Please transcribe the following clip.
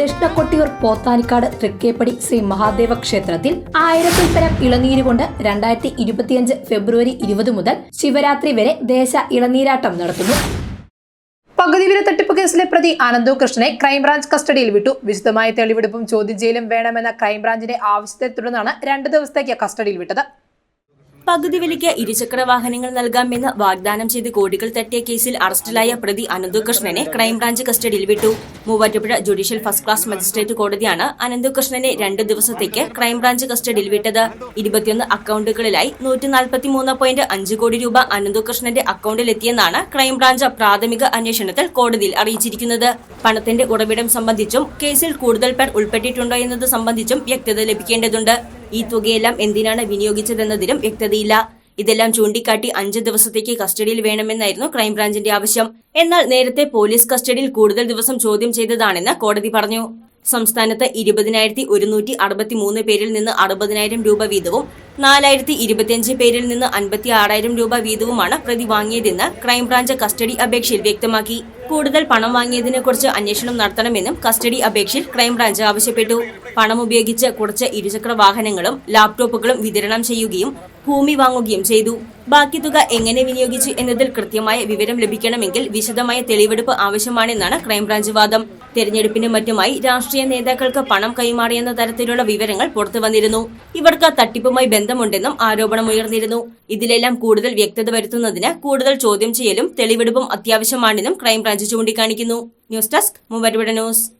ദക്ഷിണ കൊട്ടിയൂർ പോത്താനിക്കാട് തൃക്കേപ്പടി ശ്രീ മഹാദേവ ക്ഷേത്രത്തിൽ ആയിരത്തിൽ പരം ഇളനീര് കൊണ്ട് രണ്ടായിരത്തി ഇരുപത്തിയഞ്ച് ഫെബ്രുവരി ഇരുപത് മുതൽ ശിവരാത്രി വരെ ദേശ ഇളനീരാട്ടം നടത്തുന്നു. പകുതിവിര തട്ടിപ്പ് കേസിലെ പ്രതി അനന്തു കൃഷ്ണനെ ക്രൈംബ്രാഞ്ച് കസ്റ്റഡിയിൽ വിട്ടു. വിശദമായ തെളിവെടുപ്പും ചോദ്യം ചെയ്യലും വേണമെന്ന ക്രൈംബ്രാഞ്ചിന്റെ ആവശ്യത്തെ തുടർന്നാണ് രണ്ട് ദിവസത്തേക്ക് കസ്റ്റഡിയിൽ വിട്ടത്. പകുതി വിലയ്ക്ക് ഇരുചക്ര വാഹനങ്ങൾ നൽകാമെന്ന് വാഗ്ദാനം ചെയ്ത് കോടികൾ തട്ടിയ കേസിൽ അറസ്റ്റിലായ പ്രതി അനന്തുകൃഷ്ണനെ ക്രൈംബ്രാഞ്ച് കസ്റ്റഡിയിൽ വിട്ടു. Muvattupuzha judicial first class magistrate കോടതിയാണ് അനന്തുകൃഷ്ണനെ രണ്ട് ദിവസത്തേക്ക് ക്രൈംബ്രാഞ്ച് കസ്റ്റഡിയിൽ വിട്ടത്. ഇരുപത്തിയൊന്ന് അക്കൗണ്ടുകളിലായി നൂറ്റി നാൽപ്പത്തിമൂന്ന് പോയിന്റ് അഞ്ച് കോടി രൂപ അനന്തുകൃഷ്ണന്റെ അക്കൗണ്ടിലെത്തിയെന്നാണ് ക്രൈംബ്രാഞ്ച് പ്രാഥമിക അന്വേഷണത്തിൽ കോടതിയിൽ അറിയിച്ചിരിക്കുന്നത്. പണത്തിന്റെ ഉറവിടം സംബന്ധിച്ചും കേസിൽ കൂടുതൽ പേർ ഉൾപ്പെട്ടിട്ടുണ്ടോ എന്നത് സംബന്ധിച്ചും വ്യക്തത ലഭിക്കേണ്ടതുണ്ട്. ഈ തുകയെല്ലാം എന്തിനാണ് വിനിയോഗിച്ചതെന്നതിലും വ്യക്തതയില്ല. ഇതെല്ലാം ചൂണ്ടിക്കാട്ടി അഞ്ച് ദിവസത്തേക്ക് കസ്റ്റഡിയിൽ വേണമെന്നായിരുന്നു ക്രൈംബ്രാഞ്ചിന്റെ ആവശ്യം. എന്നാൽ നേരത്തെ പോലീസ് കസ്റ്റഡിയിൽ കൂടുതൽ ദിവസം ചോദ്യം ചെയ്തതാണെന്ന് കോടതി പറഞ്ഞു. സംസ്ഥാനത്ത് ഇരുപതിനായിരത്തി ഒരുന്നൂറ്റി അറുപത്തി മൂന്ന് പേരിൽ നിന്ന് അറുപതിനായിരം രൂപ വീതവും നാലായിരത്തി ഇരുപത്തിയഞ്ച് പേരിൽ നിന്ന് അൻപത്തി ആറായിരം രൂപ വീതവുമാണ് പ്രതി വാങ്ങിയതെന്ന് ക്രൈംബ്രാഞ്ച് കസ്റ്റഡി അപേക്ഷയിൽ വ്യക്തമാക്കി. കൂടുതൽ പണം വാങ്ങിയതിനെക്കുറിച്ച് അന്വേഷണം നടത്തണമെന്നും കസ്റ്റഡി അപേക്ഷയിൽ ക്രൈംബ്രാഞ്ച് ആവശ്യപ്പെട്ടു. പണം ഉപയോഗിച്ച് കുറച്ച് ഇരുചക്ര വാഹനങ്ങളും ലാപ്ടോപ്പുകളും വിതരണം ചെയ്യുകയും ഭൂമി വാങ്ങുകയും ചെയ്തു. ബാക്കി തുക എങ്ങനെ വിനിയോഗിച്ചു എന്നതിൽ കൃത്യമായ വിവരം ലഭിക്കണമെങ്കിൽ വിശദമായ തെളിവെടുപ്പ് ആവശ്യമാണെന്നാണ് ക്രൈംബ്രാഞ്ച് വാദം. തെരഞ്ഞെടുപ്പിന് മറ്റുമായി രാഷ്ട്രീയ നേതാക്കൾക്ക് പണം കൈമാറിയെന്ന തരത്തിലുള്ള വിവരങ്ങൾ പുറത്തു വന്നിരുന്നു ഇവർക്ക് തട്ടിപ്പുമായി ബന്ധമുണ്ടെന്നും ആരോപണമുയർന്നിരുന്നു ഇതിലെല്ലാം കൂടുതൽ വ്യക്തത വരുത്തുന്നതിന് കൂടുതൽ ചോദ്യം ചെയ്യലും തെളിവെടുപ്പും അത്യാവശ്യമാണെന്നും ക്രൈംബ്രാഞ്ച് ചൂണ്ടിക്കാണിക്കുന്നു. News desk Muvattupuzha news.